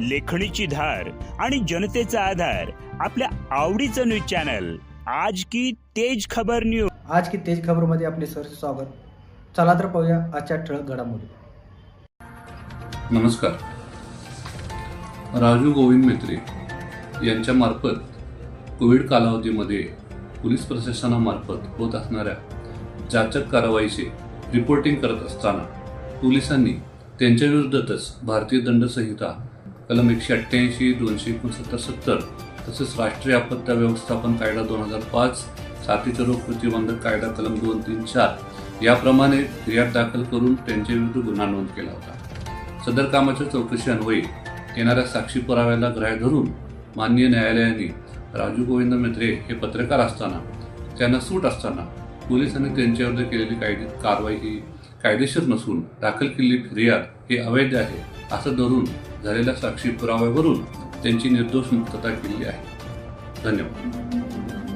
लेखणीची धार आणि जनतेचा आधार आपल्या आवडीचं न्यूज चॅनल. आज की तेज खबर न्यूज आज की तेज खबरमध्ये आपले सर स्वागत. चला तर पाहूया आजच्या ठळक घडामोडी. नमस्कार. राजू गोविंद मेत्रे यांच्या मार्फत कोविड कालावधीमध्ये पोलीस प्रशासनामार्फत होत असणाऱ्या जाचक कारवाईचे रिपोर्टिंग करत असताना पोलिसांनी त्यांच्याविरुद्धच भारतीय दंड संहिता कलम एकशे अठ्ठ्याऐंशी दोनशे एकोणसत्तर सत्तर तसेच राष्ट्रीय आपत्ती व्यवस्थापन कायदा दोन हजार पाच साथीचा रोग प्रतिबंधक कायदा कलम दोन तीन चार याप्रमाणे फिर्याद दाखल करून त्यांच्याविरुद्ध गुन्हा नोंद केला होता. सदर कामाच्या चौकशी अन्वये येणाऱ्या साक्षी पुराव्याला ग्राह्य धरून माननीय न्यायालयाने राजू गोविंद मेत्रे हे पत्रकार असताना त्यांना सूट असताना पोलिसांनी त्यांच्याविरुद्ध केलेली कायदे कारवाई ही कायदेशीर नसून दाखल केलेली फिर्याद ही अवैध आहे असं धरून झालेल्या साक्षी पुराव्यावरून त्यांची निर्दोष मुक्तता केली आहे. धन्यवाद.